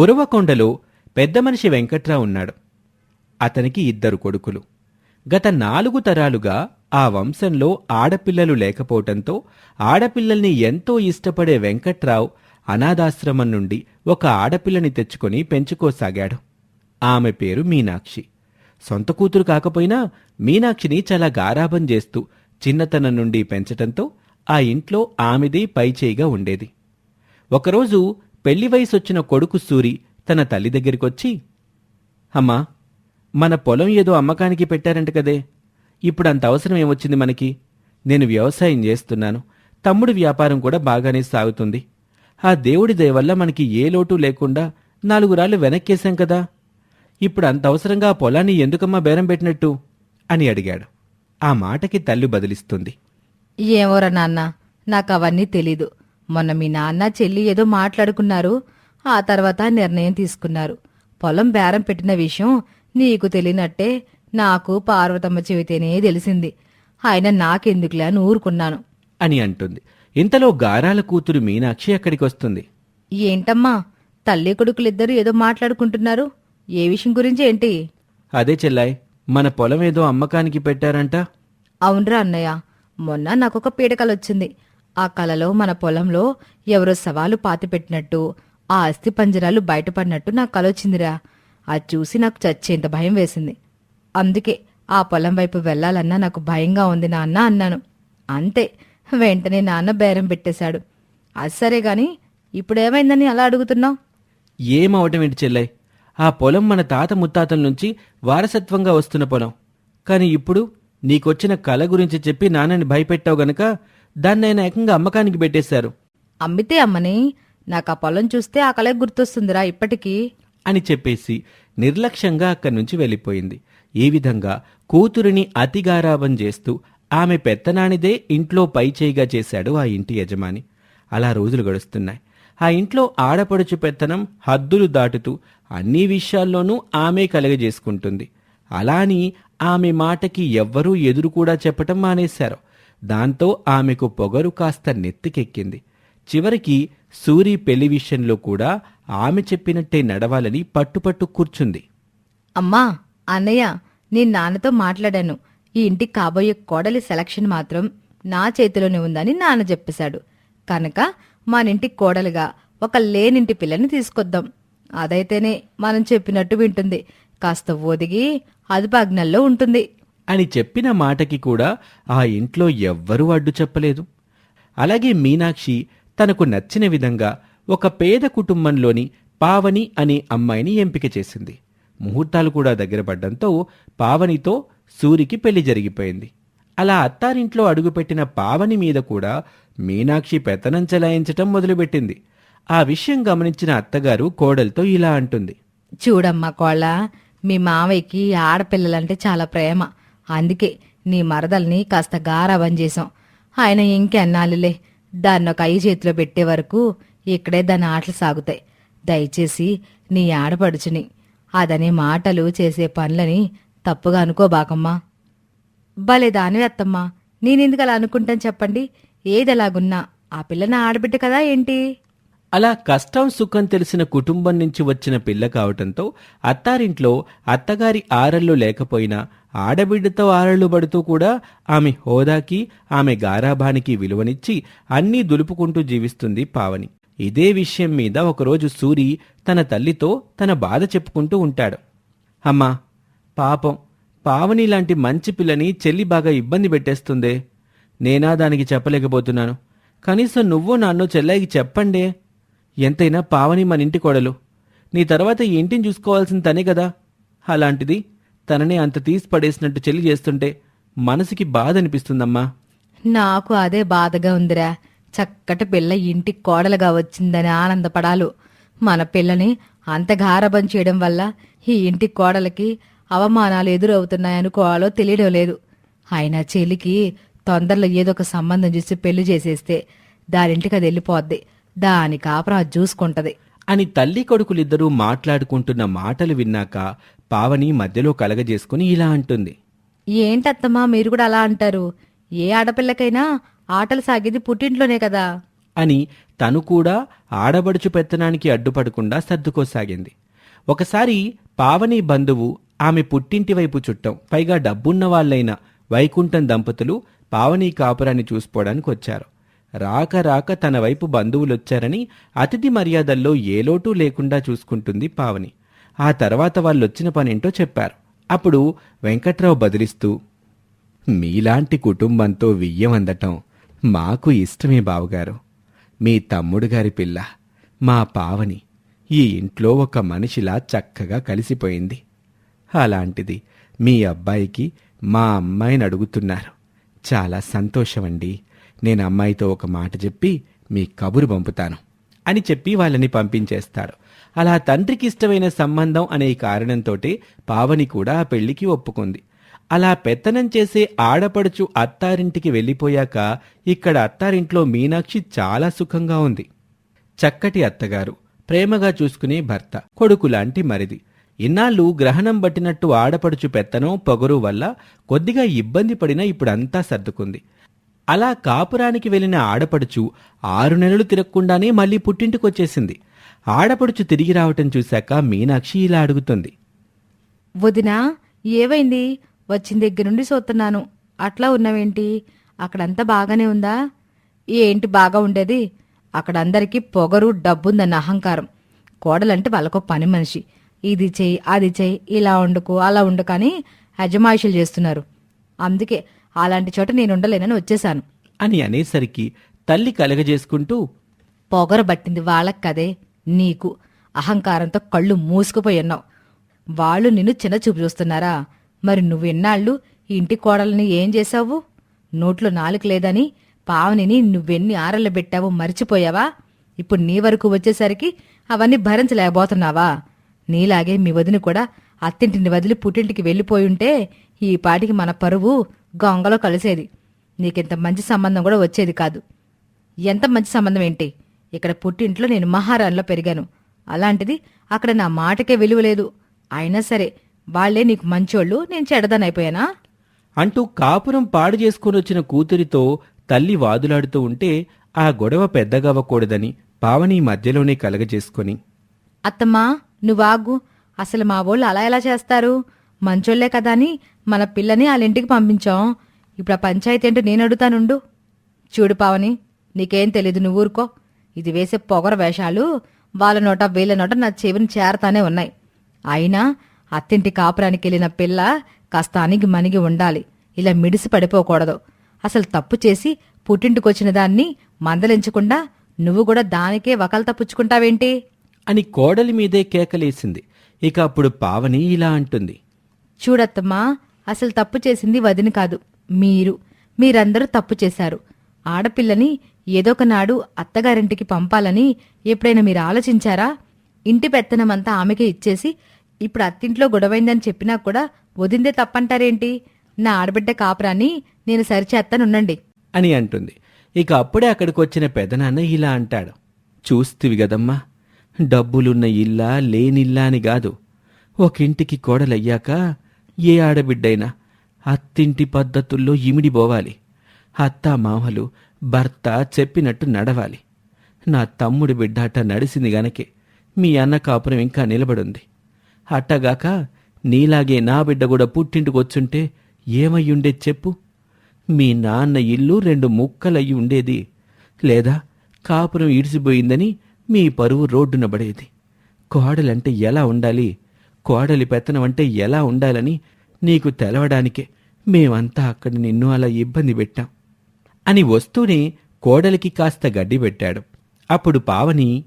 ఉరవకొండలో పెద్ద మనిషి వెంకట్రావు ఉన్నాడు. అతనికి ఇద్దరు కొడుకులు. గత నాలుగు తరాలుగా ఆ వంశంలో ఆడపిల్లలు లేకపోవటంతో ఆడపిల్లల్ని ఎంతో ఇష్టపడే వెంకట్రావు అనాథాశ్రమం నుండి ఒక ఆడపిల్లని తెచ్చుకొని పెంచుకోసాగాడు. ఆమె పేరు మీనాక్షి. సొంత కూతురు కాకపోయినా మీనాక్షిని చాలా గారాభం చేస్తూ చిన్నతనం నుండి పెంచటంతో ఆ ఇంట్లో ఆమెది పైచేయిగా ఉండేది. ఒకరోజు పెళ్ళి వయసొచ్చిన కొడుకు సూరి తన తల్లి దగ్గరికొచ్చి అమ్మా మన పొలం ఏదో అమ్మకానికి పెట్టారంట కదే. ఇప్పుడు అంత అవసరం ఏమొచ్చింది మనకి? నేను వ్యవసాయం చేస్తున్నాను. తమ్ముడి వ్యాపారం కూడా బాగానే సాగుతుంది. ఆ దేవుడి దయవల్ల మనకి ఏ లోటు లేకుండా నాలుగు రాళ్ళు వెనక్కేశాం కదా. ఇప్పుడు అంత అవసరంగా ఆ పొలాన్ని ఎందుకమ్మా బేరం పెట్టినట్టు? అని అడిగాడు. ఆ మాటకి తల్లి బదిలిస్తుంది. ఏమోరా నాన్న నాకు అవన్నీ తెలీదు. మొన్న మీ నాన్న చెల్లి ఏదో మాట్లాడుకున్నారు. ఆ తర్వాత నిర్ణయం తీసుకున్నారు. పొలం బేరం పెట్టిన విషయం నీకు తెలియనట్టే నాకు పార్వతమ్మ చెబితేనే తెలిసింది. ఆయన నాకెందుకులే అని ఊరుకున్నాను. అని అంటుంది. ఇంతలో గారాల కూతురు మీనాక్షి అక్కడికి వస్తుంది. ఏంటమ్మా తల్లి కొడుకులిద్దరూ ఏదో మాట్లాడుకుంటున్నారు? ఏ విషయం గురించి ఏంటి? అదే చెల్లాయ్ మన పొలం ఏదో అమ్మకానికి పెట్టారంట. అవునరా అన్నయ్య మొన్న నాకొక పీడకలొచ్చింది. ఆ కలలో మన పొలంలో ఎవరో సవాలు పాతిపెట్టినట్టు ఆ అస్థి పంజరాలు బయటపడినట్టు నాకు కలొచ్చిందిరా అది చూసి నాకు చచ్చేంత భయం వేసింది. అందుకే ఆ పొలం వైపు వెళ్ళాలన్నా నాకు భయంగా ఉంది నాన్న అన్నాను. అంతే వెంటనే నాన్న బేరం పెట్టేశాడు. అది సరే గాని ఇప్పుడేమైందని అలా అడుగుతున్నావు? ఏమవటం ఏంటి చెల్లై? ఆ పొలం మన తాత ముత్తాతల నుంచి వారసత్వంగా వస్తున్న పొలం. కానీ ఇప్పుడు నీకొచ్చిన కళ గురించి చెప్పి నాన్నని భయపెట్టావు గనక దాన్ని ఆయన ఏకంగా అమ్మకానికి పెట్టేశారు. అమ్మితే అమ్మని నాకు ఆ పొలం చూస్తే ఆ కళ గుర్తొస్తుందిరా ఇప్పటికీ. అని చెప్పేసి నిర్లక్ష్యంగా అక్కడి నుంచి వెళ్ళిపోయింది. ఈ విధంగా కూతురిని అతిగారాబం చేస్తూ ఆమె పెత్తనానిదే ఇంట్లో పైచేయిగా చేశాడు ఆ ఇంటి యజమాని. అలా రోజులు గడుస్తున్నాయి. ఆ ఇంట్లో ఆడపడుచు పెత్తనం హద్దులు దాటుతూ అన్ని విషయాల్లోనూ ఆమె కలగజేసుకుంటుంది. అలాని ఆమె మాటకి ఎవ్వరూ ఎదురు కూడా చెప్పటం మానేశారు. దాంతో ఆమెకు పొగరు కాస్త నెత్తికెక్కింది. చివరికి సూరి పెళ్ళి విషయంలో కూడా ఆమె చెప్పినట్టే నడవాలని పట్టుపట్టు కూర్చుంది. అమ్మా అన్నయ్య నేను నాన్నతో మాట్లాడాను. ఈ ఇంటికి కాబోయే కోడలి సెలక్షన్ మాత్రం నా చేతిలోనే ఉందని నాన్న చెప్పేశాడు. కనుక మనింటికి కోడలుగా ఒక లేనింటి పిల్లని తీసుకొద్దాం. అదైతేనే మనం చెప్పినట్టు వింటుంది. కాస్త ఒదిగి అదుపాజ్ఞల్లో ఉంటుంది. అని చెప్పిన మాటకి కూడా ఆ ఇంట్లో ఎవ్వరూ అడ్డు చెప్పలేదు. అలాగే మీనాక్షి తనకు నచ్చిన విధంగా ఒక పేద కుటుంబంలోని పావని అనే అమ్మాయిని ఎంపిక చేసింది. ముహూర్తాలు కూడా దగ్గర పడ్డంతో పావనితో సూరికి పెళ్ళి జరిగిపోయింది. అలా అత్తారింట్లో అడుగుపెట్టిన పావని మీద కూడా మీనాక్షి పెత్తనం చెలాయించటం మొదలుపెట్టింది. ఆ విషయం గమనించిన అత్తగారు కోడలతో ఇలా అంటుంది. చూడమ్మా కోళ్ళ మీ మావయ్యకి ఆడపిల్లలంటే చాలా ప్రేమ. అందుకే నీ మరదల్ని కాస్త గారాబం చేశాం. ఆయన ఇంకెన్నాళ్ళులే దాన్ని ఒక ఐ చేతిలో పెట్టే వరకు ఇక్కడే దాని ఆటలు సాగుతాయి. దయచేసి నీ ఆడపడుచుని అదనే మాటలు చేసే పనులని తప్పుగా అనుకోబాకమ్మా. భలే దానివి అత్తమ్మా నేనెందుకు అలా అనుకుంటాను చెప్పండి? ఏదెలాగున్నా ఆ పిల్ల నా ఆడబిడ్డ కదా ఏంటి? అలా కష్టం సుఖం తెలిసిన కుటుంబం నుంచి వచ్చిన పిల్ల కావటంతో అత్తారింట్లో అత్తగారి ఆరళ్ళు లేకపోయినా ఆడబిడ్డతో ఆరళ్ళు పడుతూ కూడా ఆమె హోదాకి ఆమె గారాభానికి విలువనిచ్చి అన్నీ దులుపుకుంటూ జీవిస్తుంది పావని. ఇదే విషయం మీద ఒకరోజు సూరి తన తల్లితో తన బాధ చెప్పుకుంటూ ఉంటాడు. అమ్మా పాపం. పావని లాంటి మంచి పిల్లని చెల్లి బాగా ఇబ్బంది పెట్టేస్తుందే. నేనా దానికి చెప్పలేకపోతున్నాను. కనీసం నువ్వు నాన్నో చెల్లాయికి చెప్పండే. ఎంతైనా పావని మన ఇంటి కోడలు. నీ తర్వాత ఈ ఇంటిని చూసుకోవాల్సిన తనే కదా. అలాంటిది తననే అంత తీసి పడేసినట్టు చెల్లి చేస్తుంటే మనసుకి బాధ అనిపిస్తుందమ్మా. నాకు అదే బాధగా ఉందిరా. చక్కటి పిల్ల ఇంటికి కోడలుగా వచ్చిందని ఆనందపడాలు. మన పిల్లని అంత గారభం చేయడం వల్ల ఈ ఇంటి కోడలకి అవమానాలు ఎదురవుతున్నాయనుకోవాలో తెలియడం లేదు. అయినా చెల్లికి తొందరలో ఏదో ఒక సంబంధం చూసి పెళ్ళి చేసేస్తే దానింటికి అది వెళ్ళిపోద్ది. దాని కాపురం అది చూసుకుంటది. అని తల్లి కొడుకులిద్దరూ మాట్లాడుకుంటున్న మాటలు విన్నాక పావని మధ్యలో కలగజేసుకుని ఇలా అంటుంది. ఏంటత్తమ్మా మీరు కూడా అలా అంటారు? ఏ ఆడపిల్లకైనా ఆటలు సాగేది పుట్టింట్లోనే కదా? అని తను కూడా ఆడబడుచు పెత్తనానికి అడ్డుపడకుండా సర్దుకోసాగింది. ఒకసారి పావని బంధువు ఆమె పుట్టింటి వైపు చుట్టం పైగా డబ్బున్న వాళ్ళైన వైకుంఠం దంపతులు పావని కాపురాన్ని చూసుకోవడానికి వచ్చారు. రాక రాక తన వైపు బంధువులొచ్చారని అతిథి మర్యాదల్లో ఏ లోటు లేకుండా చూసుకుంటుంది పావని. ఆ తర్వాత వాళ్ళొచ్చిన పనేంటో చెప్పారు. అప్పుడు వెంకట్రావు బదిలిస్తూ మీలాంటి కుటుంబంతో వియ్యం అందటం మాకు ఇష్టమే బావగారు. మీ తమ్ముడు గారి పిల్ల మా పావని ఈ ఇంట్లో ఒక మనిషిలా చక్కగా కలిసిపోయింది. అలాంటిది మీ అబ్బాయికి మా అమ్మాయిని అడుగుతున్నారు. చాలా సంతోషమండి. నేను అమ్మాయితో ఒక మాట చెప్పి మీ కబురు పంపుతాను అని చెప్పి వాళ్ళని పంపించేస్తాడు అలా తండ్రికి ఇష్టమైన సంబంధం అనే కారణంతో పావని కూడా ఆ పెళ్ళికి ఒప్పుకుంది. అలా పెత్తనం చేసే ఆడపడుచు అత్తారింటికి వెళ్ళిపోయాక ఇక్కడ అత్తారింట్లో మీనాక్షి చాలా సుఖంగా ఉంది. చక్కటి అత్తగారు ప్రేమగా చూసుకునే భర్త కొడుకులాంటి మరిది. ఇన్నాళ్ళు గ్రహణం పట్టినట్టు ఆడపడుచు పెత్తనం పొగరు వల్ల కొద్దిగా ఇబ్బంది పడినా ఇప్పుడంతా సర్దుకుంది. అలా కాపురానికి వెళ్ళిన ఆడపడుచు ఆరు నెలలు తిరగకుండానే మళ్ళీ పుట్టింటికొచ్చేసింది. ఆడపడుచు తిరిగి రావటం చూశాక మీనాక్షి ఇలా అడుగుతుంది. వదినా ఏవైంది? వచ్చిన దగ్గర నుండి చూస్తున్నాను అట్లా ఉన్నవేంటి? అక్కడంతా బాగానే ఉందా? ఏంటి బాగా ఉండేది? అక్కడ అందరికీ పొగరు డబ్బుందన్న అహంకారం. కోడలంటే వాళ్ళకో పని మనిషి. ఇది చేయి అది చేయి ఇలా వండుకో అలా వండుకు అజమాయిషులు చేస్తున్నారు. అందుకే అలాంటి చోట నేను ఉండలేనని వచ్చేశాను. అని అనేసరికి తల్లి కలగజేసుకుంటూ పొగరు పట్టింది వాళ్ళకి కదే నీకు అహంకారంతో కళ్ళు మూసుకుపోయి ఉన్నావు వాళ్ళు నిన్ను చిన్న చూపు చూస్తున్నారా? మరి నువ్వెన్నాళ్ళు ఇంటి కోడల్ని ఏం చేశావు? నోట్లో నాలుక లేదని పావనిని నువ్వెన్ని ఆరలు పెట్టావో మర్చిపోయావా? ఇప్పుడు నీ వరకు వచ్చేసరికి అవన్నీ భరించలేకపోతున్నావా? నీలాగే మీ వదిన కూడా అత్తింటిని వదిలి పుట్టింటికి వెళ్ళిపోయి ఉంటే ఈ పాటికి మన పరువు గొంగలో కలిసేది. నీకింత మంచి సంబంధం కూడా వచ్చేది కాదు. ఎంత మంచి సంబంధం ఏంటి? ఇక్కడ పుట్టింట్లో నేను మహారాణిలో పెరిగాను. అలాంటిది అక్కడ నా మాటకే విలువ లేదు. అయినా సరే వాళ్ళే నీకు మంచోళ్ళు నేను చెడదానైపోయానా అంటూ కాపురం పాడు చేసుకుని వచ్చిన కూతురితో తల్లి వాదులాడుతూ ఉంటే ఆ గొడవ పెద్దగవ్వకూడదని పావని మధ్యలోనే కలగజేసుకొని. అత్తమ్మా నువ్వాగు. అసలు మా వాళ్ళు అలా ఎలా చేస్తారు? మంచోళ్ళే కదా అని మన పిల్లని వాళ్ళ ఇంటికి పంపించాం. ఇప్పుడు ఆ పంచాయతీ ఏంటో నేను అడుగుతానుండు చూడు పావని నీకేం తెలీదు నువ్వు ఊరుకో. ఇది వేసే పొగర వేషాలు వాళ్ళ నోట వీళ్ళ నోట నా చెవిని చేరతానే ఉన్నాయి. అయినా అత్తింటి కాపురానికి వెళ్ళిన పిల్ల కాస్త అణిగి మణిగి ఉండాలి. ఇలా మిడిసి పడిపోకూడదు. అసలు తప్పు చేసి పుట్టింటికొచ్చిన దాన్ని మందలించకుండా నువ్వు కూడా దానికే వకలు పుచ్చుకుంటావేంటి అని కోడలి మీదే కేకలేసింది. ఇక అప్పుడు పావని ఇలా అంటుంది. చూడత్తమ్మా అసలు తప్పు చేసింది వదిన కాదు మీరు. మీరందరూ తప్పు చేశారు. ఆడపిల్లని ఏదో ఒకనాడు అత్తగారింటికి పంపాలని ఎప్పుడైనా మీరు ఆలోచించారా? ఇంటి పెత్తనమంతా ఆమెకే ఇచ్చేసి ఇప్పుడు అత్తింట్లో గొడవైందని చెప్పినా కూడా వదిందే తప్పంటారేంటి? నా ఆడబిడ్డ కాపురాన్ని నేను సరిచేస్తానుండండి అని అంటుంది. ఇక అప్పుడే అక్కడికి వచ్చిన పెదనాన్న ఇలా అంటాడు. చూస్తివి గదమ్మా డబ్బులున్న ఇల్లా లేనిల్లా అని కాదు. ఒకింటికి కోడలయ్యాక ఏ ఆడబిడ్డైనా అత్తింటి పద్ధతుల్లో ఇమిడిపోవాలి అత్తా మామలు భర్త చెప్పినట్టు నడవాలి. నా తమ్ముడి బిడ్డ అట్ట నడిసింది గనకే మీ అన్న కాపురం ఇంకా నిలబడుంది. అట్టగాక నీలాగే నా బిడ్డ కూడా పుట్టింటికొచ్చుంటే ఏమయ్యుండేది చెప్పు? మీ నాన్న ఇల్లు రెండు ముక్కలయ్యి ఉండేది. లేదా కాపురం ఇడిసిపోయిందని మీ పరువు రోడ్డున పడేది. కోడలంటే ఎలా ఉండాలి? కోడలి పెత్తనం అంటే ఎలా ఉండాలని నీకు తెలవడానికే మేమంతా అక్కడ నిన్ను అలా ఇబ్బంది పెట్టాం అని వస్తూనే కోడలికి కాస్త గడ్డి పెట్టాడు. అప్పుడు పావని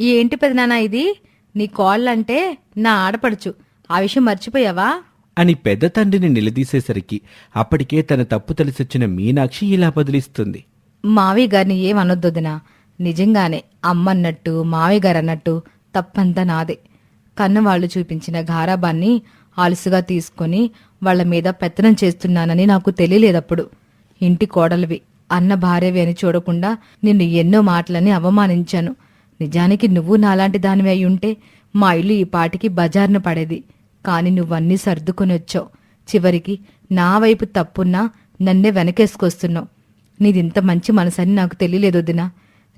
ఏంటి పెదనానా ఇది? నీ కోళ్ళంటే నా ఆడపడుచు. ఆ విషయం మర్చిపోయావా? అని పెద్ద తండ్రిని నిలదీసేసరికి అప్పటికే తన తప్పు తెలిసొచ్చిన మీనాక్షి ఇలా బదిలిస్తుంది. మావయ్య గారిని ఏమనొద్దొదినా నిజంగానే అమ్మన్నట్టు మావయ్య గారు అన్నట్టు తప్పంతా నాదే. కన్నవాళ్ళు చూపించిన గారాబాన్ని ఆలుసుగా తీసుకొని వాళ్ళ మీద పెత్తనం చేస్తున్నానని నాకు తెలియలేదప్పుడు. ఇంటి కోడలివి అన్న భార్యవి అని చూడకుండా నిన్ను ఎన్నో మాటలని అవమానించాను. నిజానికి నువ్వు నాలాంటి దానివి అయి ఉంటే మా ఇల్లు ఈ పాటికి బజార్న పడేది. కాని నువ్వన్నీ సర్దుకొని వచ్చావు చివరికి నా వైపు తప్పున్నా నన్నే వెనకేసుకొస్తున్నావు. నీదింత మంచి మనసని నాకు తెలియలేదు వదినా.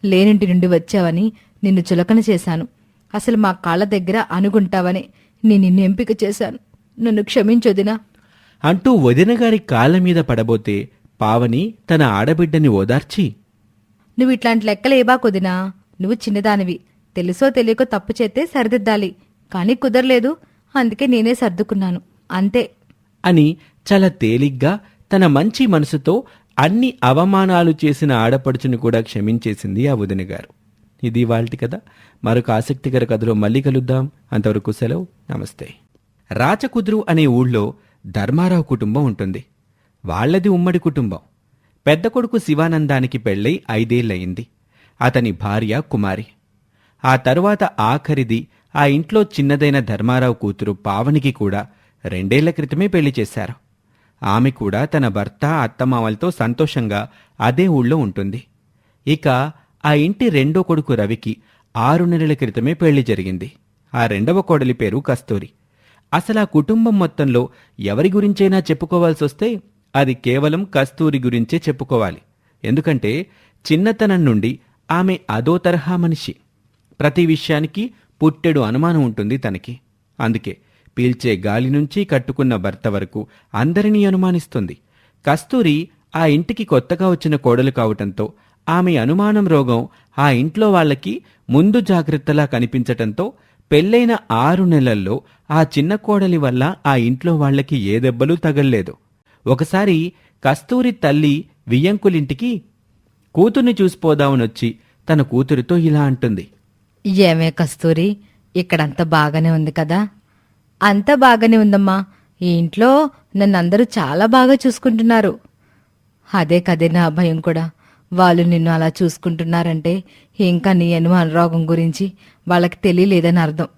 లేనింటి నుండి వచ్చావని నిన్ను చులకన చేశాను. అసలు మా కాళ్ళ దగ్గర అనుకుంటావని నేను నిన్ను ఎంపిక చేశాను. నన్ను క్షమించొదినా. అంటూ వదినగారి కాళ్ళ మీద పడబోతే పావని తన ఆడబిడ్డని ఓదార్చి నువ్వు ఇట్లాంటి లెక్కలేబా కొదినా నువ్వు చిన్నదానివి. తెలుసో తెలియకో తప్పు చేస్తే సరిదిద్దాలి. కానీ కుదరలేదు. అందుకే నేనే సర్దుకున్నాను. అంతే. అని చాలా తేలిగ్గా తన మంచి మనసుతో అన్ని అవమానాలు చేసిన ఆడపడుచును కూడా క్షమించేసింది ఆ వదినగారు. ఇది వాళ్ళటి కదా మరొక ఆసక్తికర కథలో మళ్ళీ కలుద్దాం. అంతవరకు సెలవు. నమస్తే. రాచకుదురు అనే ఊళ్ళో ధర్మారావు కుటుంబం ఉంటుంది. వాళ్ళది ఉమ్మడి కుటుంబం. పెద్ద కొడుకు శివానందానికి పెళ్ళై ఐదేళ్ళయింది అతని భార్య కుమారి. ఆ తరువాత ఆఖరిది ఆ ఇంట్లో చిన్నదైన ధర్మారావు కూతురు పావనికి కూడా రెండేళ్ళ క్రితమే పెళ్ళి చేశారు. ఆమె కూడా తన భర్త అత్తమామలతో సంతోషంగా అదే ఊళ్ళో ఉంటుంది. ఇక ఆ ఇంటి రెండో కొడుకు రవికి ఆరు నెలల క్రితమే పెళ్ళి జరిగింది. ఆ రెండవ కోడలి పేరు కస్తూరి. అసలు ఆ కుటుంబం మొత్తంలో ఎవరి గురించైనా చెప్పుకోవాల్సి వస్తే అది కేవలం కస్తూరి గురించే చెప్పుకోవాలి. ఎందుకంటే చిన్నతనం నుండి ఆమె అదో తరహా మనిషి. ప్రతి విషయానికి పుట్టెడు అనుమానం ఉంటుంది తనకి. అందుకే పీల్చే గాలి నుంచి కట్టుకున్న భర్త వరకు అందరినీ అనుమానిస్తుంది. కస్తూరి ఆ ఇంటికి కొత్తగా వచ్చిన కోడలు కావటంతో ఆమె అనుమానం రోగం ఆ ఇంట్లో వాళ్ళకి ముందు జాగ్రత్తలా కనిపించటంతో పెళ్ళైన ఆరు నెలల్లో ఆ చిన్న కోడలి వల్ల ఆ ఇంట్లో వాళ్ళకి ఏ దెబ్బలు తగల్లేదు. ఒకసారి కస్తూరి తల్లి వియ్యంకులింటికి కూతుర్ని చూసిపోదామనొచ్చి తన కూతురితో ఇలా అంటుంది. ఏమే కస్తూరి ఇక్కడంతా బాగానే ఉంది కదా? అంతా బాగానే ఉందమ్మా. ఈ ఇంట్లో నన్ను అందరూ చాలా బాగా చూసుకుంటున్నారు. అదే కదే నా భయం కూడా. వాళ్ళు నిన్ను అలా చూసుకుంటున్నారంటే ఇంకా నీ అనుమాన రోగం గురించి వాళ్ళకి తెలియలేదని అర్థం.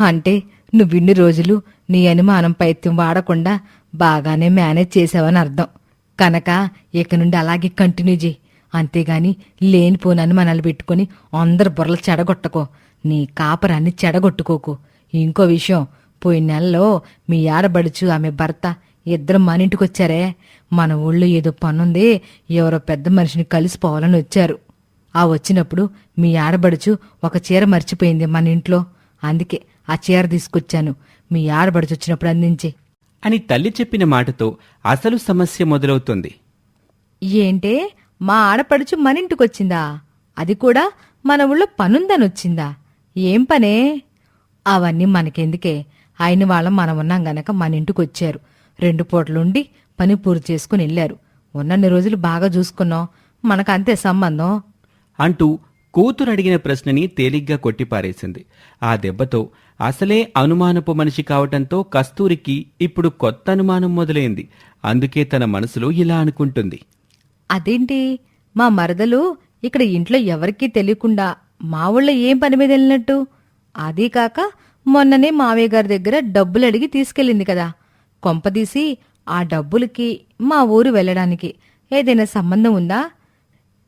అంటే నువ్విన్ని రోజులు నీ అనుమానం పైత్యం వాడకుండా బాగానే మేనేజ్ చేసావని అర్థం. కనుక ఇక నుండి అలాగే కంటిన్యూ చేయి. అంతేగాని లేనిపోనని మనల్ని పెట్టుకుని అందరు బుర్రలు చెడగొట్టకో. నీ కాపరాన్ని చెడగొట్టుకోకు. ఇంకో విషయం పోయిన నెలలో మీ ఆడబడుచు ఆమె భర్త ఇద్దరు మన ఇంటికొచ్చారే మన ఊళ్ళో ఏదో పనుంది. ఎవరో పెద్ద మనిషిని కలిసిపోవాలని వచ్చారు. ఆ వచ్చినప్పుడు మీ ఆడబడుచు ఒక చీర మర్చిపోయింది మన ఇంట్లో. అందుకే ఆ చీర తీసుకొచ్చాను. మీ ఆడబడుచు వచ్చినప్పుడు అందించే. అని తల్లి చెప్పిన మాటతో అసలు సమస్య మొదలవుతుంది. ఏంటే? మా ఆడపడుచు మన ఇంటికొచ్చిందా అది కూడా మన ఊళ్ళో పనుందని వచ్చిందా? ఏం పనే? అవన్నీ మనకెందుకే? అయిన వాళ్ళం మనం ఉన్నాం గనక మన ఇంటికి వచ్చారు. రెండు పూటలుండి పని పూర్తి చేసుకుని వెళ్ళారు. ఉన్నన్ని రోజులు బాగా చూసుకున్నాం. మనకంతే సంబంధం. అంటూ కూతురు అడిగిన ప్రశ్నని తేలిగ్గా కొట్టిపారేసింది. ఆ దెబ్బతో అసలే అనుమానపు మనిషి కావటంతో కస్తూరికి ఇప్పుడు కొత్త అనుమానం మొదలైంది. అందుకే తన మనసులో ఇలా అనుకుంటుంది. అదేంటి? మా మరదలు ఇక్కడ ఇంట్లో ఎవరికీ తెలియకుండా మా ఊళ్ళో ఏం పని మీద వెళ్ళినట్టు? అదీ కాక మొన్ననే మావయ్య గారి దగ్గర డబ్బులు అడిగి తీసుకెళ్ళింది కదా. కొంపదీసి ఆ డబ్బులకి మా ఊరు వెళ్ళడానికి ఏదైనా సంబంధం ఉందా?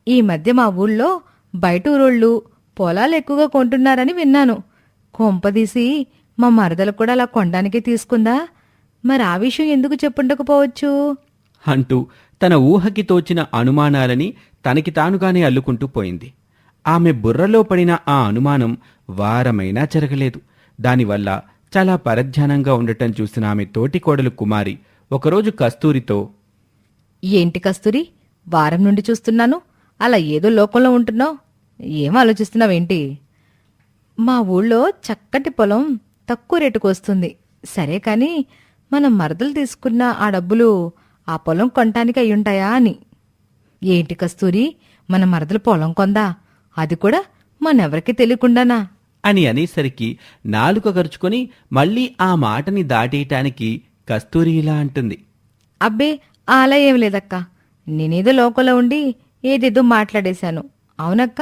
ఈ మధ్య మా ఊళ్ళో బయట ఊరోళ్ళు పొలాలు ఎక్కువగా కొంటున్నారని విన్నాను. కొంపదీసి మా మరదలు కూడా అలా కొనడానికే తీసుకుందా? మరి ఆ విషయం ఎందుకు చెప్పుండకపోవచ్చు? అంటూ తన ఊహకి తోచిన అనుమానాలని తనకి తానుగానే అల్లుకుంటూ పోయింది. ఆమె బుర్రలో పడిన ఆ అనుమానం వారమైనా జరగలేదు. దానివల్ల చాలా పరధ్యానంగా ఉండటం చూసిన ఆమె తోటి కోడలు కుమారి ఒకరోజు కస్తూరితో ఏంటి కస్తూరి? వారం నుండి చూస్తున్నాను. అలా ఏదో లోకంలో ఉంటున్నావు? ఏం ఆలోచిస్తున్నావేంటి? మా ఊళ్ళో చక్కటి పొలం తక్కువ రేటుకు వస్తుంది. సరే కాని మనం మరదలు తీసుకున్న ఆ డబ్బులు ఆ పొలం కొనటానికి అయ్యుంటాయా అని. ఏంటి కస్తూరి? మన మరదలు పొలం కొందా? అది కూడా మనెవరికి తెలియకుండానా? అని అనేసరికి నాలుక గరుచుకొని మళ్ళీ ఆ మాటని దాటేయటానికి కస్తూరి ఇలా అంటుంది. అబ్బే అలా ఏం లేదక్క. నేనేదో లోకంలో ఉండి ఏదేదో మాట్లాడేశాను. అవునక్క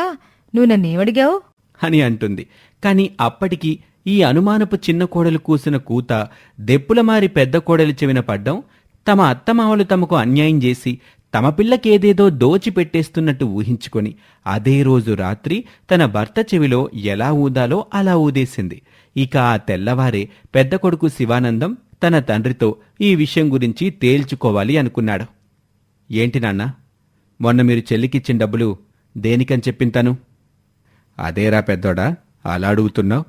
నువ్వు నన్నేమడిగావు అని అంటుంది. కాని అప్పటికి ఈ అనుమానపు చిన్న కోడలు కూసిన కూత దెప్పులమారి పెద్ద కోడలి చెవిన పడ్డం తమ అత్తమామలు తమకు అన్యాయం చేసి తమ పిల్లకేదేదో దోచి పెట్టేస్తున్నట్టు ఊహించుకొని అదే రోజు రాత్రి తన భర్త చెవిలో ఎలా ఊదాలో అలా ఊదేసింది. ఇక ఆ తెల్లవారే పెద్ద కొడుకు శివానందం తన తండ్రితో ఈ విషయం గురించి తేల్చుకోవాలి అనుకున్నాడు. ఏంటి నాన్న? మొన్న మీరు చెల్లికిచ్చిన డబ్బులు దేనికని చెప్పింతను అదేరా పెద్దోడా అలా అడుగుతున్నావు.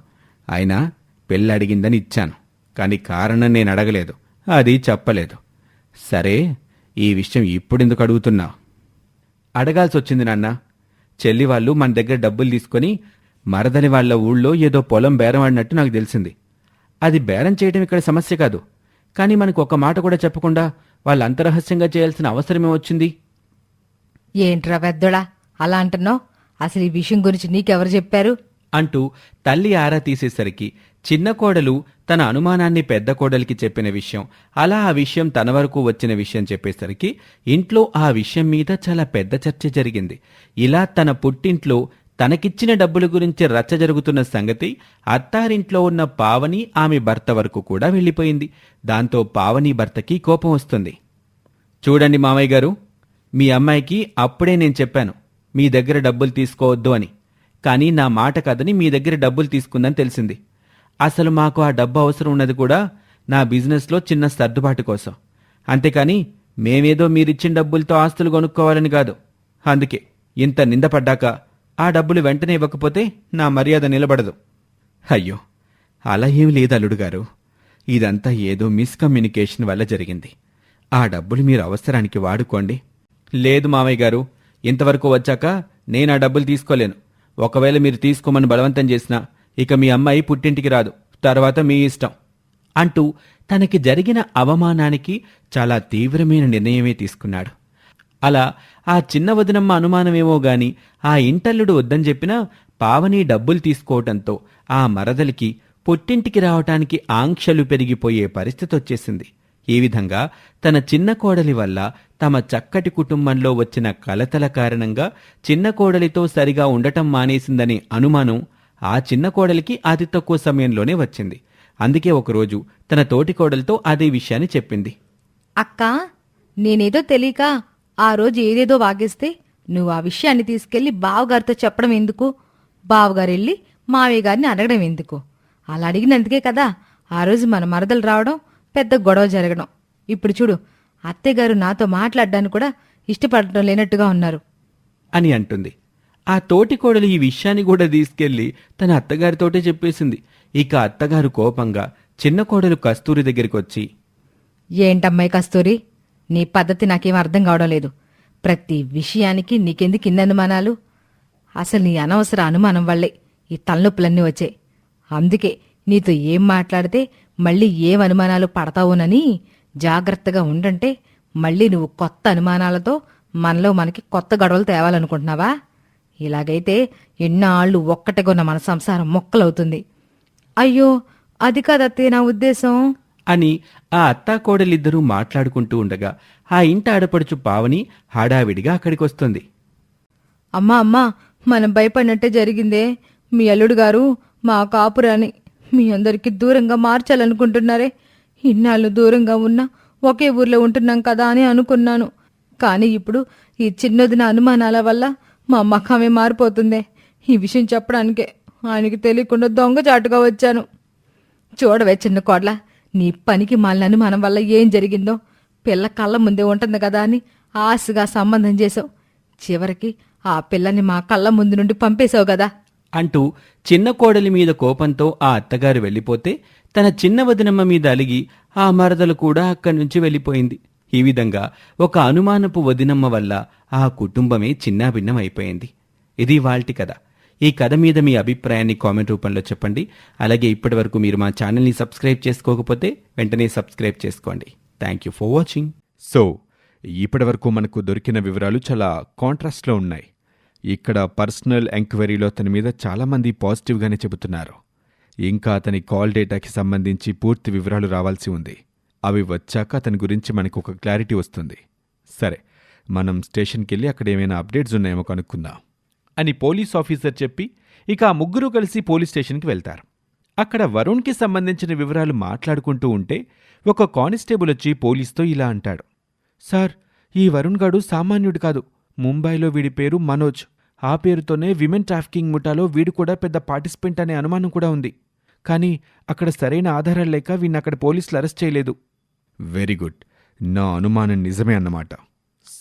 అయినా పెళ్ళి అడిగిందని ఇచ్చాను. కానీ కారణం నేను అడగలేదు. అది చెప్పలేదు. సరే ఈ విషయం ఇప్పుడెందుకు అడుగుతున్నావు అడగాల్సి వచ్చింది నాన్న. చెల్లి వాళ్ళు మన దగ్గర డబ్బులు తీసుకొని మరదని వాళ్ళ ఊళ్ళో ఏదో పొలం బేరం ఆడినట్టు నాకు తెలిసింది. అది బేరం చేయడం ఇక్కడ సమస్య కాదు. కానీ మనకు ఒక మాట కూడా చెప్పకుండా వాళ్ళు అంతరహస్యంగా చేయాల్సిన అవసరమే వచ్చింది. ఏంట్రా పెద్దోడా? అలా అంటున్నావు? అసలు ఈ విషయం గురించి నీకెవరు చెప్పారు? అంటూ తల్లి ఆరా తీసేసరికి చిన్న కోడలు తన అనుమానాన్ని పెద్ద కోడలికి చెప్పిన విషయం. అలా ఆ విషయం తన వరకు వచ్చిన విషయం చెప్పేసరికి ఇంట్లో ఆ విషయం మీద చాలా పెద్ద చర్చ జరిగింది. ఇలా తన పుట్టింట్లో తనకిచ్చిన డబ్బుల గురించి రచ్చ జరుగుతున్న సంగతి అత్తారింట్లో ఉన్న పావని ఆమె భర్త వరకు కూడా వెళ్ళిపోయింది. దాంతో పావని భర్తకి కోపం వస్తుంది. చూడండి మామయ్య గారు మీ అమ్మాయికి అప్పుడే నేను చెప్పాను మీ దగ్గర డబ్బులు తీసుకోవద్దు అని. కానీ నా మాట కదని మీ దగ్గర డబ్బులు తీసుకుందని తెలిసింది. అసలు మాకు ఆ డబ్బు అవసరం ఉన్నది కూడా నా బిజినెస్లో చిన్న సర్దుబాటు కోసం. అంతేకాని మేమేదో మీరిచ్చిన డబ్బులతో ఆస్తులు కొనుక్కోవాలని కాదు. అందుకే ఇంత నిందపడ్డాక ఆ డబ్బులు వెంటనే ఇవ్వకపోతే నా మర్యాద నిలబడదు. అయ్యో అలా ఏం లేదు అల్లుడు గారు. ఇదంతా ఏదో మిస్కమ్యూనికేషన్ వల్ల జరిగింది. ఆ డబ్బులు మీరు అవసరానికి వాడుకోండి. లేదు మామయ్య గారు ఇంతవరకు వచ్చాక నేను ఆ డబ్బులు తీసుకోలేను. ఒకవేళ మీరు తీసుకోమని బలవంతం చేసినా ఇక మీ అమ్మాయి పుట్టింటికి రాదు తర్వాత మీ ఇష్టం అంటూ తనకి జరిగిన అవమానానికి చాలా తీవ్రమైన నిర్ణయమే తీసుకున్నాడు. అలా ఆ చిన్న వదినమ్మ అనుమానమేమో గాని ఆ ఇంటల్లుడు వద్దని చెప్పినా పావని డబ్బులు తీసుకోవటంతో ఆ మరదలికి పుట్టింటికి రావటానికి ఆంక్షలు పెరిగిపోయే పరిస్థితి వచ్చేసింది. ఈ విధంగా తన చిన్న కోడలి వల్ల తమ చక్కటి కుటుంబంలో వచ్చిన కలతల కారణంగా చిన్న కోడలితో సరిగా ఉండటం మానేసిందనే అనుమానం ఆ చిన్న కోడలికి అతి తక్కువ సమయంలోనే వచ్చింది. అందుకే ఒకరోజు తన తోటి కోడలితో అదే విషయాన్ని చెప్పింది. అక్క నేనేదో తెలియక ఆ రోజు ఏదేదో వాగేస్తే నువ్వు ఆ విషయాన్ని తీసుకెళ్ళి బావగారితో చెప్పడం ఎందుకు? బావగారు వెళ్ళి మావయ్య గారిని అడగడం ఎందుకు? అలా అడిగినందుకే కదా ఆ రోజు మన మరదలు రావడం పెద్ద గొడవ జరగడం. ఇప్పుడు చూడు అత్తయ్యగారు నాతో మాట్లాడడానికి కూడా ఇష్టపడటం లేనట్టుగా ఉన్నారు. అని అంటుంది. ఆ తోటి కోడలు ఈ విషయాన్ని కూడా తీసుకెళ్ళి తన అత్తగారితోటే చెప్పేసింది. ఇక అత్తగారు కోపంగా చిన్న కోడలు కస్తూరి దగ్గరికి వచ్చి ఏంటమ్మాయి కస్తూరి? నీ పద్ధతి నాకేం అర్థం కావడం లేదు. ప్రతి విషయానికి నీకెందుకు ఇన్ని అనుమానాలు? అసలు నీ అనవసర అనుమానం వల్లే ఈ తలనొప్పులన్నీ వచ్చాయి. అందుకే నీతో ఏం మాట్లాడితే మళ్ళీ ఏం అనుమానాలు పడతావునని జాగ్రత్తగా ఉండంటే మళ్ళీ నువ్వు కొత్త అనుమానాలతో మనలో మనకి కొత్త గొడవలు తేవాలనుకుంటున్నావా? ఇలాగైతే ఎన్నాళ్ళు ఒక్కటిగొన్న మన సంసారం మొక్కలవుతుంది. అయ్యో అది కాదత్తే నా ఉద్దేశం. అని ఆ అత్తా కోడలిద్దరూ మాట్లాడుకుంటూ ఉండగా ఆ ఇంట ఆడపడుచు పావని హడావిడిగా అక్కడికొస్తుంది. అమ్మా అమ్మా మనం భయపడినట్టే జరిగిందే. మీ అల్లుడు గారు మా కాపురాన్ని మీ అందరికి దూరంగా మార్చాలనుకుంటున్నారే. ఇన్నాళ్ళు దూరంగా ఉన్నా ఒకే ఊర్లో ఉంటున్నాం కదా అని అనుకున్నాను. కానీ ఇప్పుడు ఈ చిన్నదిన అనుమానాల వల్ల మా మఖమే మారిపోతుందే. ఈ విషయం చెప్పడానికే ఆయనకి తెలియకుండా దొంగచాటుగా వచ్చాను. చూడవే చిన్న కోడ్ల నీ పనికి మాలిన మనం వల్ల ఏం జరిగిందో. పిల్ల కళ్ళ ముందే ఉంటుంది కదా అని ఆశగా సంబంధం చేసావు చివరికి ఆ పిల్లని మా కళ్ళ ముందు నుండి పంపేశావు కదా. అంటూ చిన్న కోడలి మీద కోపంతో ఆ అత్తగారు వెళ్ళిపోతే తన చిన్న వదినమ్మ మీద అలిగి ఆ మరదలు కూడా అక్కడి నుంచి వెళ్ళిపోయింది. ఈ విధంగా ఒక అనుమానపు వదినమ్మ వల్ల ఆ కుటుంబమే చిన్నాభిన్నం అయిపోయింది ఇది వాల్టి కథ. ఈ కథ మీద మీ అభిప్రాయాన్ని కామెంట్ రూపంలో చెప్పండి. అలాగే ఇప్పటివరకు మీరు మా ఛానల్ని సబ్స్క్రైబ్ చేసుకోకపోతే వెంటనే సబ్స్క్రైబ్ చేసుకోండి. Thank you for watching so ఇప్పటివరకు మనకు దొరికిన వివరాలు చాలా కాంట్రాస్ట్లో ఉన్నాయి. ఇక్కడ పర్సనల్ ఎంక్వైరీలో అతని మీద చాలామంది పాజిటివ్గానే చెబుతున్నారు. ఇంకా అతని కాల్ డేటాకి సంబంధించి పూర్తి వివరాలు రావాల్సి ఉంది. అవి వచ్చాక అతని గురించి మనకు ఒక క్లారిటీ వస్తుంది. సరే మనం స్టేషన్కి వెళ్ళి అక్కడ ఏమైనా అప్డేట్స్ ఉన్నాయేమో కనుక్కుందాం. అని పోలీస్ ఆఫీసర్ చెప్పి ఇక ఆ ముగ్గురు కలిసి పోలీస్ స్టేషన్కి వెళ్తారు. అక్కడ వరుణ్కి సంబంధించిన వివరాలు మాట్లాడుకుంటూ ఉంటే ఒక కానిస్టేబుల్ వచ్చి పోలీస్తో ఇలా అంటాడు. సార్ ఈ వరుణ్ గాడు సామాన్యుడు కాదు. ముంబైలో వీడి పేరు మనోజ్. ఆ పేరుతోనే విమెన్ ట్రాఫికింగ్ ముఠాలో వీడు కూడా పెద్ద పార్టిసిపెంట్ అనే అనుమానం కూడా ఉంది. కానీ అక్కడ సరైన ఆధారాలు లేక వీడిని అక్కడ పోలీసులు అరెస్ట్ చేయలేదు. Very good. నా అనుమానం నిజమే అన్నమాట.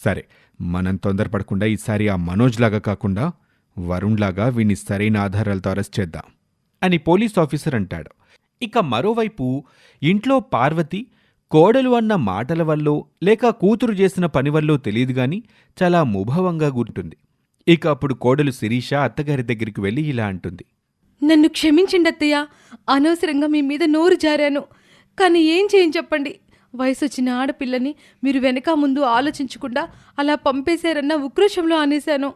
సరే మనం తొందరపడకుండా ఈసారి ఆ మనోజ్ లాగా కాకుండా వరుణ్లాగా వీని సరైన ఆధారాలతో అరెస్ట్ చేద్దాం అని పోలీస్ ఆఫీసర్ అంటాడు. ఇక మరోవైపు ఇంట్లో పార్వతి కోడలు అన్న మాటల వల్లో లేక కూతురు చేసిన పని వల్లో తెలియదు గాని చాలా ముభవంగా గుర్తుంది ఇక అప్పుడు కోడలు శిరీష అత్తగారి దగ్గరికి వెళ్ళి ఇలా అంటుంది. నన్ను క్షమించండి అత్తయ్య అనవసరంగా మీ మీద నోరు జారాను. కానీ ఏం చేయని చెప్పండి? వయసు వచ్చిన ఆడపిల్లని మీరు వెనక ముందు ఆలోచించకుండా అలా పంపేశారన్న ఉక్రోషంలో అనేశాను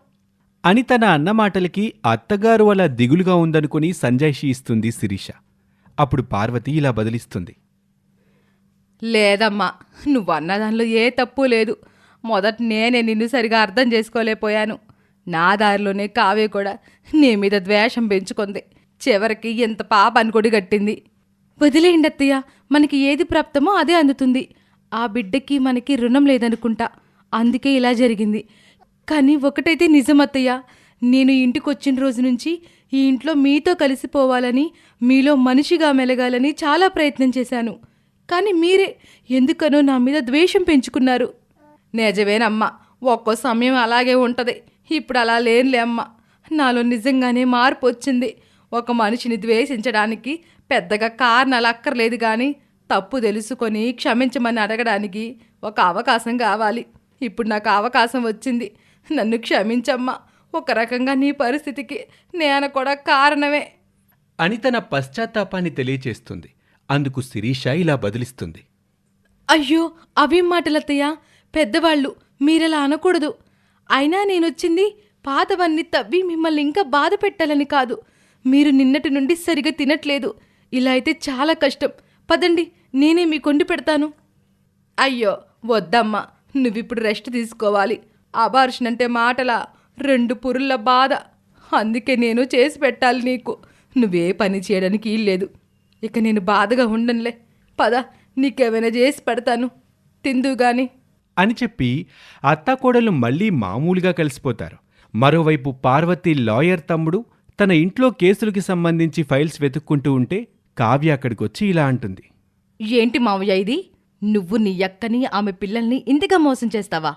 అని తన అన్న మాటలకి అత్తగారు అలా దిగులుగా ఉందనుకుని సంజాయిషి ఇస్తుంది శిరీష. అప్పుడు పార్వతి ఇలా బదిలిస్తుంది. లేదమ్మా నువ్వు అన్న దానిలో ఏ తప్పు లేదు. మొదట నేనే నిన్ను సరిగా అర్థం చేసుకోలేకపోయాను. నా దారిలోనే కావే కూడా నీ మీద ద్వేషం పెంచుకుంది. చివరికి ఎంత పాప అనుకొడి గట్టింది వదిలేయండి అత్తయ్య. మనకి ఏది ప్రాప్తమో అదే అందుతుంది. ఆ బిడ్డకి మనకి రుణం లేదనుకుంటా. అందుకే ఇలా జరిగింది. కానీ ఒకటైతే నిజం అత్తయ్య. నేను ఇంటికి వచ్చిన రోజు నుంచి ఈ ఇంట్లో మీతో కలిసిపోవాలని మీలో మనిషిగా మెలగాలని చాలా ప్రయత్నం చేశాను. కానీ మీరే ఎందుకనో నా మీద ద్వేషం పెంచుకున్నారు. నిజమేనమ్మా. ఒక్కో సమయం అలాగే ఉంటుంది. ఇప్పుడు అలా లేనులే అమ్మ. నాలో నిజంగానే మార్పు వచ్చింది. ఒక మనిషిని ద్వేషించడానికి పెద్దగా కారణాలు అక్కర్లేదు కానీ తప్పు తెలుసుకొని క్షమించమని అడగడానికి ఒక అవకాశం కావాలి. ఇప్పుడు నాకు అవకాశం వచ్చింది. నన్ను క్షమించమ్మా. ఒక రకంగా నీ పరిస్థితికి నేను కూడా కారణమే. అని తన పశ్చాత్తాపాన్ని తెలియచేస్తుంది. అందుకు శిరీష ఇలా బదిలిస్తుంది. అయ్యో అవేం మాటలత్తయ్య. పెద్దవాళ్ళు మీరలా అనకూడదు. అయినా నేనొచ్చింది పాతవన్నీ తవ్వి మిమ్మల్ని ఇంకా బాధ పెట్టాలని కాదు. మీరు నిన్నటి నుండి సరిగా తినట్లేదు. ఇలా అయితే చాలా కష్టం. పదండి నేనే మీ కొండి పెడతాను. అయ్యో వద్దమ్మా నువ్విప్పుడు రెస్ట్ తీసుకోవాలి. అబార్షన్ అంటే మాటలా రెండు పురుల బాధ. అందుకే నేను చేసి పెట్టాలి నీకు. నువ్వే పని చేయడానికి లేదు ఇక నేను బాధగా ఉండనులే. పద నీకేమైనా చేసి పెడతాను. తిందు గాని. అని చెప్పి అత్తాకోడలు మళ్ళీ మామూలుగా కలిసిపోతారు. మరోవైపు పార్వతి లాయర్ తమ్ముడు తన ఇంట్లో కేసులకి సంబంధించి ఫైల్స్ వెతుక్కుంటూ ఉంటే కావ్య అక్కడికొచ్చి ఇలా అంటుంది. ఏంటి మావయ్య ఇది? నువ్వు నీ అక్కని ఆమె పిల్లల్ని ఇంతగా మోసం చేస్తావా?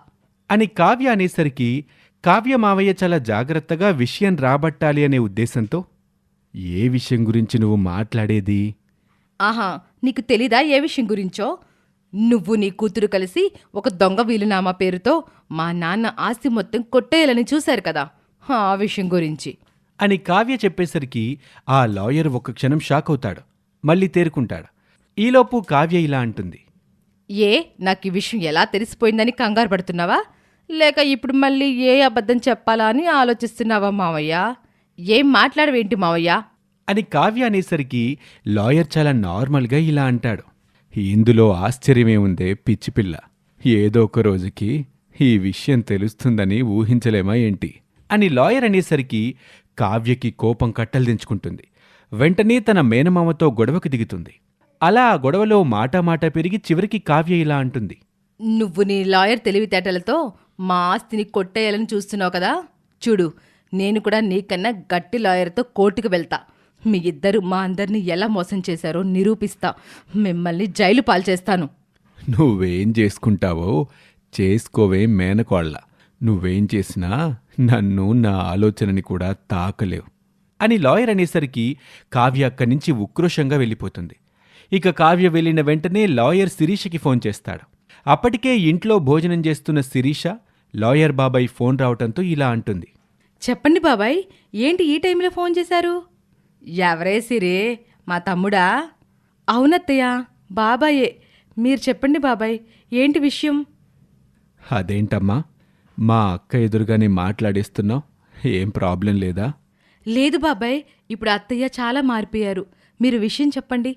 అని కావ్య అనేసరికి కావ్య మావయ్య చాలా జాగ్రత్తగా విషయం రాబట్టాలి అనే ఉద్దేశంతో ఏ విషయం గురించి నువ్వు మాట్లాడేది? ఆహా నీకు తెలీదా ఏ విషయం గురించో? నువ్వు నీ కూతురు కలిసి ఒక దొంగ వీలునామా పేరుతో మా నాన్న ఆస్తి మొత్తం కొట్టేయాలని చూశారు కదా ఆ విషయం గురించి. అని కావ్య చెప్పేసరికి ఆ లాయర్ ఒక క్షణం షాక్ అవుతాడు. మళ్ళీ తేరుకుంటాడు. ఈలోపు కావ్య ఇలా అంటుంది. ఏ నాకు ఈ విషయం ఎలా తెలిసిపోయిందని కంగారు పడుతున్నావా? లేక ఇప్పుడు మళ్ళీ ఏ అబద్ధం చెప్పాలా అని ఆలోచిస్తున్నావా మావయ్య? ఏం మాట్లాడవేంటి మావయ్య? అని కావ్య అనేసరికి లాయర్ చాలా నార్మల్గా ఇలా అంటాడు. ఇందులో ఆశ్చర్యమే ఉందే పిచ్చిపిల్ల ఏదో ఒక రోజుకి ఈ విషయం తెలుస్తుందని ఊహించలేమా ఏంటి? అని లాయర్ అనేసరికి కావ్యకి కోపం కట్టలు దించుకుంటుంది. వెంటనే తన మేనమామతో గొడవకు దిగుతుంది. అలా ఆ గొడవలో మాటామాట పెరిగి చివరికి కావ్య ఇలా అంటుంది. నువ్వు నీ లాయర్ తెలివితేటలతో మా ఆస్తిని కొట్టేయాలని చూస్తున్నావు కదా? చూడు నేను కూడా నీకన్నా గట్టి లాయర్తో కోర్టుకు వెళ్తా. మీ ఇద్దరు మా అందరిని ఎలా మోసం చేశారో నిరూపిస్తా. మిమ్మల్ని జైలు పాల్చేస్తాను. నువ్వేం చేసుకుంటావో చేసుకోవే మేనకోళ్ళ. నువ్వేం చేసినా నన్ను నా ఆలోచనని కూడా తాకలేవు. అని లాయర్ అనేసరికి కావ్య అక్కడి నుంచి ఉక్రోషంగా వెళ్ళిపోతుంది. ఇక కావ్య వెళ్ళిన వెంటనే లాయర్ శిరీషకి ఫోన్ చేస్తాడు. అప్పటికే ఇంట్లో భోజనం చేస్తున్న శిరీష లాయర్ బాబాయ్ ఫోన్ రావటంతో ఇలా అంటుంది. చెప్పండి బాబాయ్ ఏంటి ఈ టైంలో ఫోన్ చేశారు? ఎవరే సిరే మా తమ్ముడా? అవునత్తయ్య బాబాయే. మీరు చెప్పండి బాబాయ్ ఏంటి విషయం? అదేంటమ్మా మా అక్క ఎదురుగానే మాట్లాడేస్తున్నావు ఏం ప్రాబ్లం లేదా? లేదు బాబాయ్ ఇప్పుడు అత్తయ్య చాలా మారిపోయారు. మీరు విషయం చెప్పండి.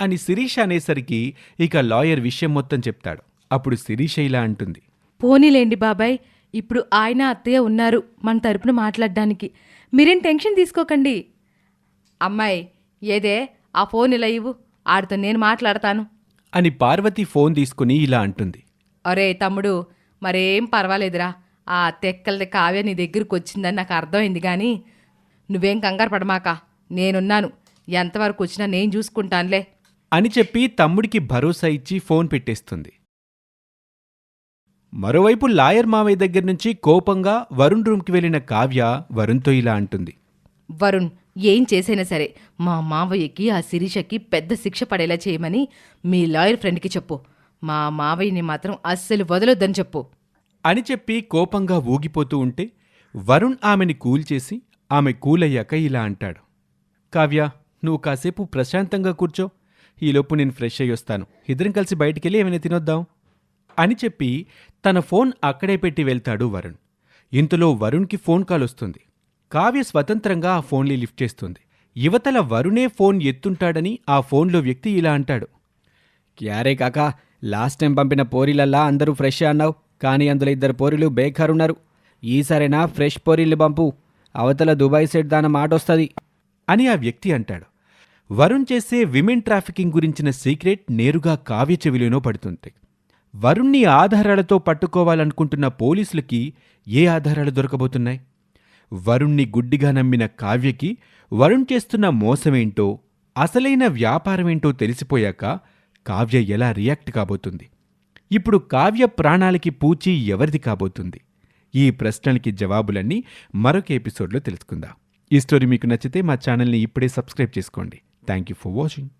అని శిరీష అనేసరికి ఇక లాయర్ విషయం మొత్తం చెప్తాడు. అప్పుడు శిరీష ఇలా అంటుంది. పోనీలేండి బాబాయ్ ఇప్పుడు ఆయన అత్తయ్య ఉన్నారు మన తరపున మాట్లాడడానికి. మీరేం టెన్షన్ తీసుకోకండి. అమ్మాయి ఏదే ఆ ఫోన్ ఇలా ఇవ్వు ఆడితో నేను మాట్లాడతాను. అని పార్వతి ఫోన్ తీసుకుని ఇలా అంటుంది. అరే తమ్ముడు మరేం పర్వాలేదురా. ఆ తెక్కలది కావ్య నీ దగ్గరికి వచ్చిందని నాకు అర్థమైంది కానీ నువ్వేం కంగారు పడమాక. నేనున్నాను. ఎంతవరకు వచ్చినా నేను చూసుకుంటానులే. అని చెప్పి తమ్ముడికి భరోసా ఇచ్చి ఫోన్ పెట్టేస్తుంది. మరోవైపు లాయర్ మావయ్య దగ్గర నుంచి కోపంగా వరుణ్ రూమ్కి వెళ్ళిన కావ్య వరుణ్తో ఇలా అంటుంది. వరుణ్ ఏం చేసైనా సరే మా మావయ్యకి ఆ శిరీషకి పెద్ద శిక్ష పడేలా చేయమని మీ లాయర్ ఫ్రెండ్కి చెప్పు. మా మావయ్యని మాత్రం అస్సలు వదలొద్దని చెప్పు. అని చెప్పి కోపంగా ఊగిపోతూ ఉంటే వరుణ్ ఆమెని కూల్ చేసి ఆమె కూలయ్యాక ఇలా అంటాడు. కావ్య నువ్వు కాసేపు ప్రశాంతంగా కూర్చో. ఈలోపు నేను ఫ్రెష్ అయ్యి వస్తాను. ఇద్దరం కలిసి బయటికెళ్ళి ఏమైనా తినొద్దాం? అని చెప్పి తన ఫోన్ అక్కడే పెట్టి వెళ్తాడు వరుణ్. ఇంతలో వరుణ్కి ఫోన్ కాల్ వస్తుంది. కావ్య స్వతంత్రంగా ఆ ఫోన్లీ లిఫ్ట్ చేస్తుంది. యువతల వరుణే ఫోన్ ఎత్తుంటాడని ఆ ఫోన్లో వ్యక్తి ఇలా అంటాడు. క్యారే కాకా లాస్ట్ టైం పంపిన పోరీలల్లా అందరూ ఫ్రెష్ అన్నావు. కానీ అందులో ఇద్దరు పోరీలు బేకార్ ఉన్నారు ఈసారైనా ఫ్రెష్ పోరీలు పంపు. అవతల దుబాయ్ సెట్ దాని మాట వస్తుంది అని ఆ వ్యక్తి అంటాడు. వరుణ్ చేసే విమెన్ ట్రాఫికింగ్ గురించిన సీక్రెట్ నేరుగా కావ్య చెవిలోనో పడుతుంది. వరుణ్ణి ఆధారాలతో పట్టుకోవాలనుకుంటున్న పోలీసులకి ఏ ఆధారాలు దొరకబోతున్నాయి? వరుణ్ణి గుడ్డిగా నమ్మిన కావ్యకి వరుణ్ చేస్తున్న మోసమేంటో అసలైన వ్యాపారమేంటో తెలిసిపోయాక కావ్య ఎలా రియాక్ట్ కాబోతుంది? ఇప్పుడు కావ్య ప్రాణాలకి పూచి ఎవరిది కాబోతుంది? ఈ ప్రశ్నలకి జవాబులన్నీ మరొక ఎపిసోడ్లో తెలుసుకుందాం. ఈ స్టోరీ మీకు నచ్చితే మా ఛానల్ని ఇప్పుడే సబ్స్క్రైబ్ చేసుకోండి. Thank you for watching.